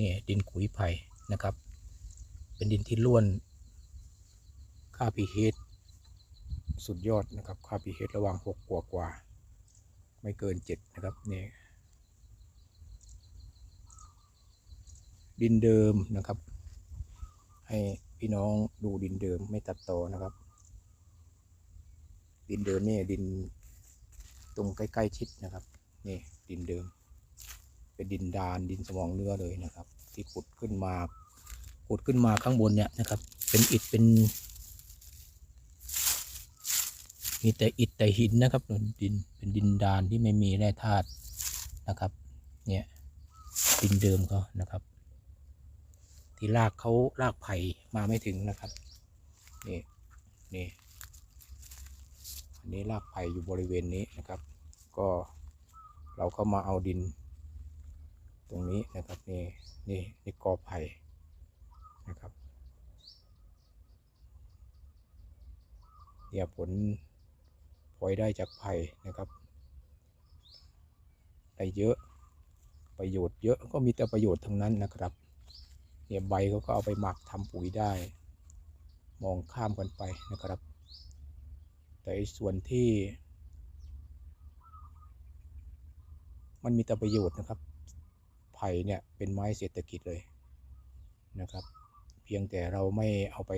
นี่ดินขุยไผ่นะครับ เป็นดินที่ล้วน ค่า pH สุดยอดนะครับ ค่า pH ระหว่าง6กว่ากว่า ไม่เกิน 7 นะครับนี่ดินเดิมนะครับ ให้พี่น้องดูดินเดิมไม่ตัดต่อนะครับ ดินเดิมนี่ดินตรงใกล้ ๆ ชิดนะครับ นี่ดินเดิม เป็นดินดานดินสมองเนื้อเลยนะครับ ที่ขุดขึ้นมาขุดขึ้นมาข้างบนเนี่ยนะครับ เป็นอิฐเป็นมีแต่อิฐแต่หินนะครับดินเป็นดินดานที่ไม่มีแร่ธาตุนะครับ เนี่ยดินเดิมเขานะครับ ที่รากเขารากไผ่มาไม่ถึงนะครับนี่นี่อันนี้รากไผ่อยู่บริเวณนี้นะครับ ก็เราก็มาเอาดิน ตรงนี้นะครับนี่นี่นี่กอไผ่นะครับเนี่ยผลพลอยได้จากไผ่นะครับได้เยอะประโยชน์เยอะก็มีแต่ประโยชน์ทั้งนั้นนะครับเนี่ยใบเขาก็เอาไปหมักทำปุ๋ยได้ มองข้ามกันไปนะครับ แต่ไอ้ส่วนที่ มันมีแต่ประโยชน์นะครับ ผ่เนี่ยเป็นไม้เศรษฐกิจเลยนะครับ เพียงแต่เราไม่เอาไป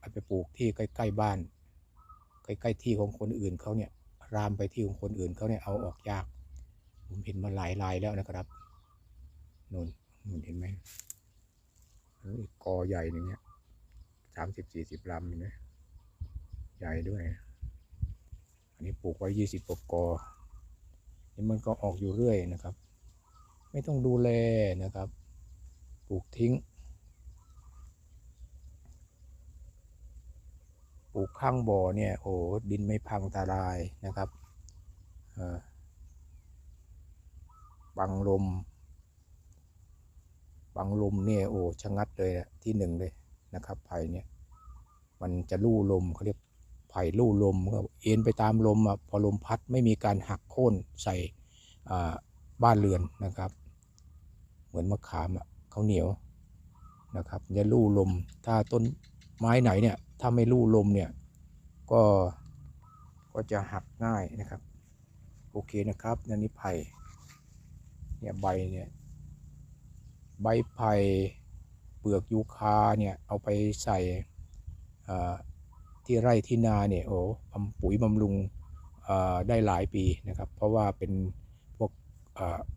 เอาไปปลูกที่ใกล้ ๆ บ้าน ใกล้ ๆ ที่ของคนอื่นเขาเนี่ยรามไปที่ของคนอื่นเขาเนี่ยเอาออกยาก ผมเห็นมาหลายรายแล้วนะครับนู่นนู่นเห็นไหมเฮ้ยกอใหญ่หนึ่งเนี่ยสามสิบสี่สิบลำเห็นไหมใหญ่ด้วย อันนี้ปลูกไว้ยี่สิบกว่ากอ นี่มันก็ออกอยู่เรื่อยนะครับ ไม่ต้องดูแลนะครับ ปลูกทิ้ง ปลูกข้างบ่อเนี่ยโอ้ดินไม่พังทลายนะครับบังลมบังลมเนี่ยโอ้ชะงัดเลยอะที่หนึ่งเลยนะครับไผ่เนี่ย มันจะลู่ลมเขาเรียก ไผ่ลู่ลมก็เอ็นไปตามลมอะพอลมพัดไม่มีการหักโค่นใส่บ้านเรือนนะครับ เหมือนมะขามอะเขาเหนียวนะครับจะลู่ลม ถ้าต้นไม้ไหนเนี่ยถ้าไม่ลู่ลมเนี่ยก็ก็จะหักง่ายนะครับ โอเคนะครับนันนี้ไผ่เนี่ยใบเนี่ยใบไผ่เปลือกยูคาเนี่ยเอาไปใส่อ่า ที่ไร่ที่นาเนี่ยโอ้บำปุ๋ยบำรุงได้หลายปีนะครับ เพราะว่าเป็นพวก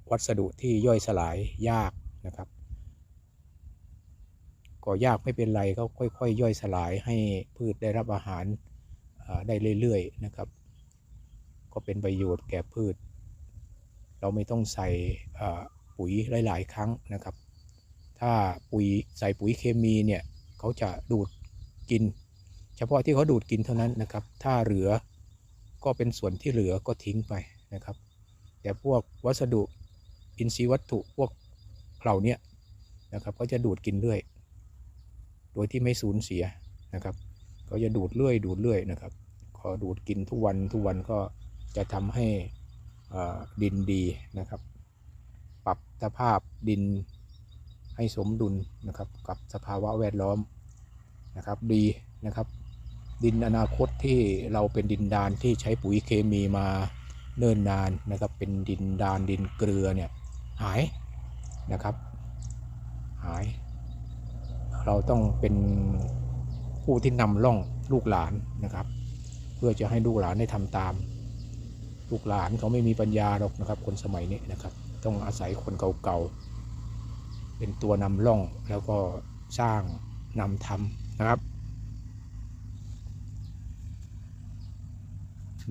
วัสดุที่ย่อยสลายยากนะครับก็ยากไม่เป็นไรก็ค่อยๆย่อยสลายให้พืชได้รับอาหารได้เรื่อยๆนะครับ ก็เป็นประโยชน์แก่พืช เราไม่ต้องใส่ปุ๋ยหลาย ๆ ครั้งนะครับ ถ้าปุ๋ยใส่ปุ๋ยเคมีเนี่ยเขาจะดูดกิน เฉพาะที่เขาดูดกินเท่านั้นนะครับ ถ้าเหลือก็เป็นส่วนที่เหลือก็ทิ้งไปนะครับ แต่พวกวัสดุอินทรีย์วัตถุพวกเหล่านี้นะครับก็จะดูดกินเรื่อย โดยที่ไม่สูญเสียนะครับเขาจะดูดเรื่อย ดูดเรื่อยนะครับพอดูดกินทุกวันทุกวันก็จะทำให้ดินดีนะครับ ปรับสภาพดินให้สมดุลนะครับกับสภาวะแวดล้อมนะครับดีนะครับ ดินอนาคตที่เราเป็นดินดานที่ใช้ปุ๋ยเคมีมาเนิ่นนานนะครับ เป็นดินดานดินเกลือเนี่ยหายนะครับ หาย เราต้องเป็นผู้ที่นำร่องลูกหลานนะครับ เพื่อจะให้ลูกหลานได้ทำตาม ลูกหลานเขาไม่มีปัญญาหรอกนะครับ คนสมัยนี้นะครับ ต้องอาศัยคนเก่าๆเป็นตัวนำร่องแล้วก็สร้างนำทำนะครับ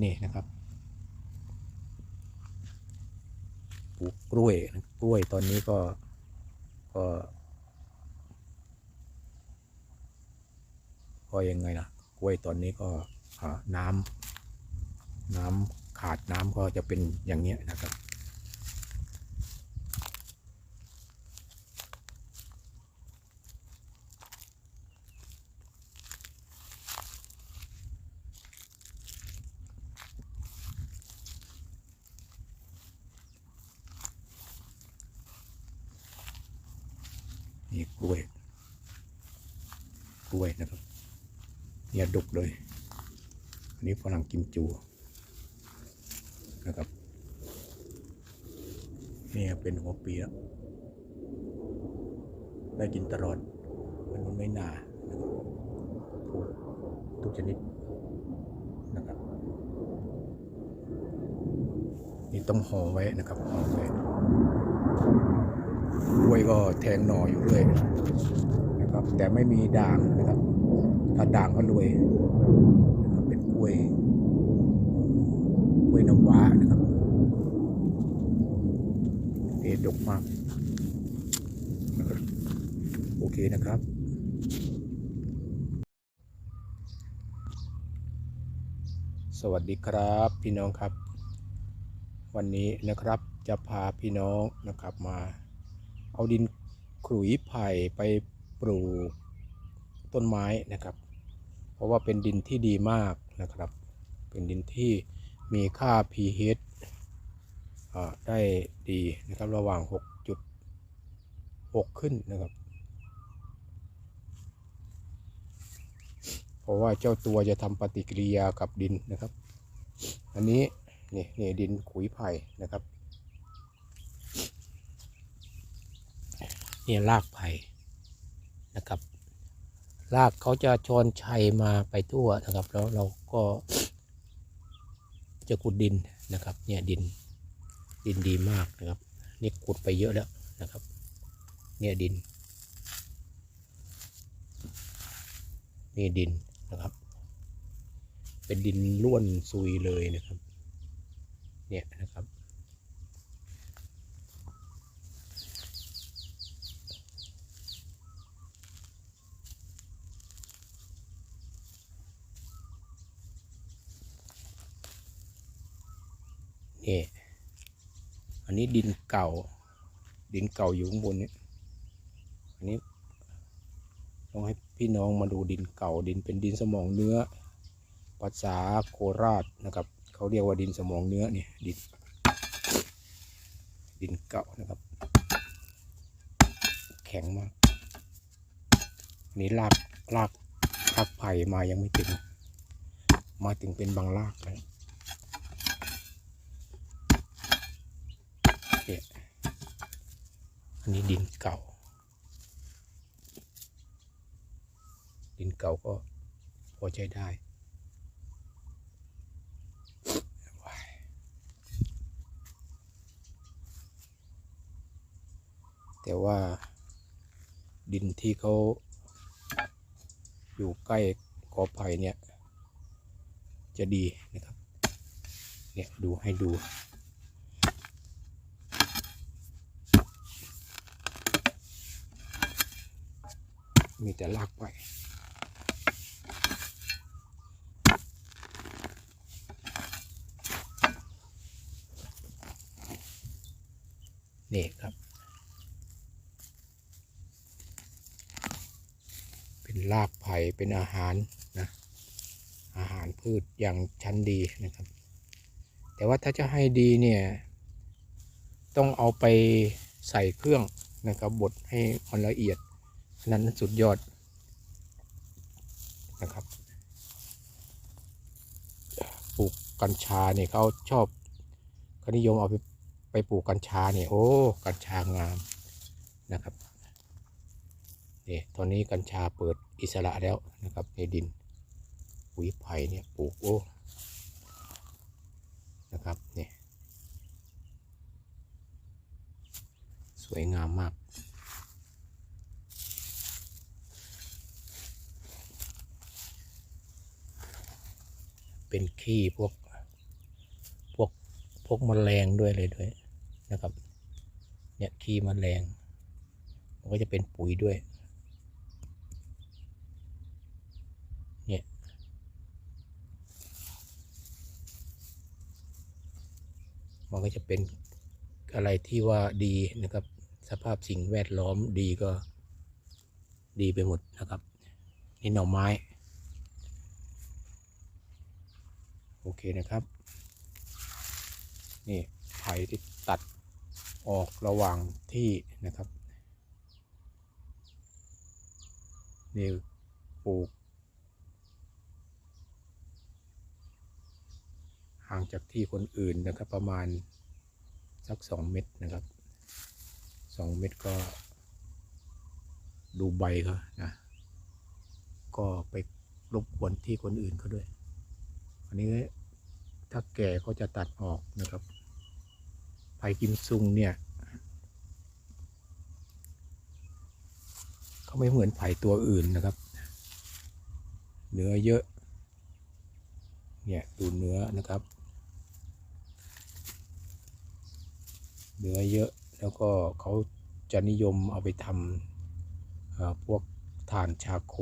นี่นะครับปลูกกล้วยนะกล้วยตอนนี้ก็ก็ก็ยังไงนะกล้วยตอนนี้ก็น้ำน้ำขาดน้ำก็จะเป็นอย่างเนี้ยนะครับ นี่กล้วย กล้วยนะครับเนี่ยดกเลย อันนี้ฝรั่งกิมจูนะครับนี่เป็นหัวปีแล้วได้กินตลอดมันไม่หนานะครับปลูกทุกชนิดนะครับ นี่ต้องห่อไว้นะครับห่อไว้ กล้วยก็แทงหน่ออยู่เรื่อยนะครับ แต่ไม่มีด่างนะครับ ถ้าด่างก็รวยนะครับเป็นกล้วย กล้วยน้ำว้านะครับเอดกมากนะครับโอเคนะครับสวัสดีครับพี่น้องครับ วันนี้นะครับจะพาพี่น้องนะครับมา เอาดินขลุยไผ่ไปปลูกต้นไม้นะครับ เพราะว่าเป็นดินที่ดีมากนะครับ เป็นดินที่มีค่า pH อ่าได้ดีนะครับระหว่าง 6.6 ขึ้นนะครับ เพราะว่าเจ้าตัวจะทำปฏิกิริยากับดินนะครับ อันนี้นี่นี่ดินขุยไผ่นะครับ นี่รากไผ่นะครับ รากเขาจะชอนชัยมาไปทั่วนะครับ แล้วเราก็จะขุดดินนะครับ เนี่ยดินดินดีมากนะครับ นี่ขุดไปเยอะแล้วนะครับ เนี่ยดิน นี่ดินนะครับ เป็นดินล้วนซุยเลยนะครับ เนี่ยนะครับ นี่อันนี้ดินเก่า ดินเก่าอยู่ข้างบนนี้อันนี้ต้องให้พี่น้องมาดูดินเก่าดินเป็นดินสมองเนื้อ ภาษาโคราชนะครับเขาเรียกว่าดินสมองเนื้อนี่ดิน ดินเก่านะครับ แข็งมากอันนี้รากรากรากไผ่มายังไม่ถึง มาถึงเป็นบางรากแล้ว เนี่ยอันนี้ดินเก่า ดินเก่าก็พอใช้ได้แต่ว่าดินที่เขาอยู่ใกล้กอไผ่เนี่ย จะดีนะครับ เนี่ย ดูให้ดู มีแต่รากไผ่นี่ครับ เป็นรากไผ่เป็นอาหารนะ อาหารพืชอย่างชั้นดีนะครับ แต่ว่าถ้าจะให้ดีเนี่ย ต้องเอาไปใส่เครื่องนะครับบดให้มันละเอียด นนั้นสุดยอดนะครับปลูกกัญชาเนี่ยเขาชอบเขานิยมเอาไปไปปลูกกัญชาเนี่ยโอ้กัญชางามนะครับเนี่ยตอนนี้กัญชาเปิดอิสระแล้วนะครับในดินปุ๋ยไผ่เนี่ยปลูกโอ้นะครับเนี่ยสวยงามมาก เป็นขี้พวกพวกพวกมแมลงด้วยเลยด้วยนะครับ เนี่ยขี้มแมลงมันก็จะเป็นปุ๋ยด้วยเนี่ยมันก็จะเป็นอะไรที่ว่าดีนะครับ สภาพสิ่งแวดล้อมดีก็ดีไปหมดนะครับ นี่หน่อไม้ โอเคนะครับ นี่ไผ่ที่ตัดออกระหว่างที่นะครับ นี่ปลูก ห่างจากที่คนอื่นนะครับ ประมาณสักสองเมตรนะครับสองเมตรก็ ดูใบเขานะ ก็ไปรบกวนที่คนอื่นเขาด้วย อันนี้ถ้าแก่ก็จะตัดออกนะครับไผ่กิมซุงเนี่ยเขาไม่เหมือนไผ่ตัวอื่นนะครับ เนื้อเยอะ เนี่ยดูเนื้อนะครับ เนื้อเยอะแล้วก็เขาจะนิยมเอาไปทำพวกถ่านชาโค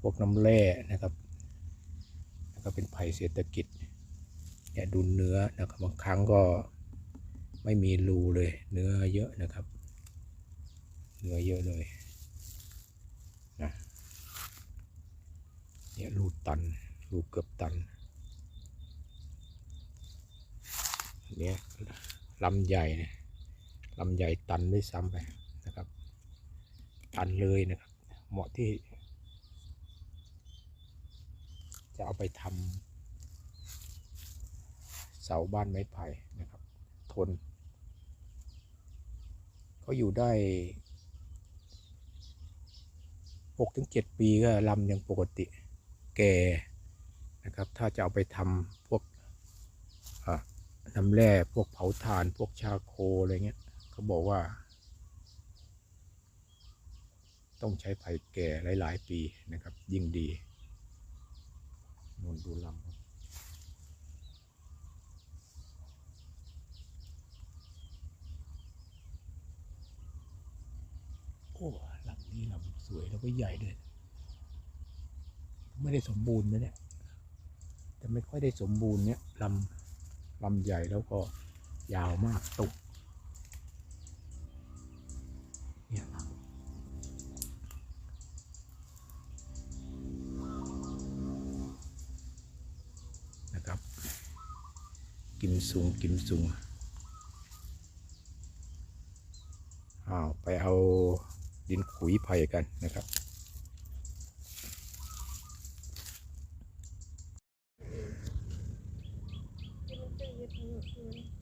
พวกน้ำแร่นะครับ ก็เป็นไผ่เศรษฐกิจเนี่ยดูเนื้อนะครับบางครั้งก็ไม่มีรูเลยเนื้อเยอะนะครับ เนื้อเยอะเลยนะเนี่ยรูตันรูเกือบตันอันเนี้ยลำใหญ่นะลำใหญ่ตันด้วยซ้ำไปนะครับ ตันเลยนะครับ เหมาะที่ จะเอาไปทำเสาบ้านไม้ไผ่นะครับ ทนเขาอยู่ได้หกถึงเจ็ดปีก็ลำยังปกติแก่นะครับ ถ้าจะเอาไปทำพวกน้ำแร่พวกเผาถ่านพวกชาโคอะไรเงี้ยเขาบอกว่า ต้องใช้ไผ่แก่หลาย ๆ ปีนะครับ ยิ่งดี นนดูลำครับโอ้ลำนี้ลำสวยแล้วก็ใหญ่ด้วยไม่ได้สมบูรณ์นะเนี่ยแต่ไม่ค่อยได้สมบูรณ์เนี่ยลำลำใหญ่แล้วก็ยาวมากตุกเนี่ยนะครับ กิมซุงกิมซุงอ้าวไปเอาดินขุยไผ่กันนะครับมัน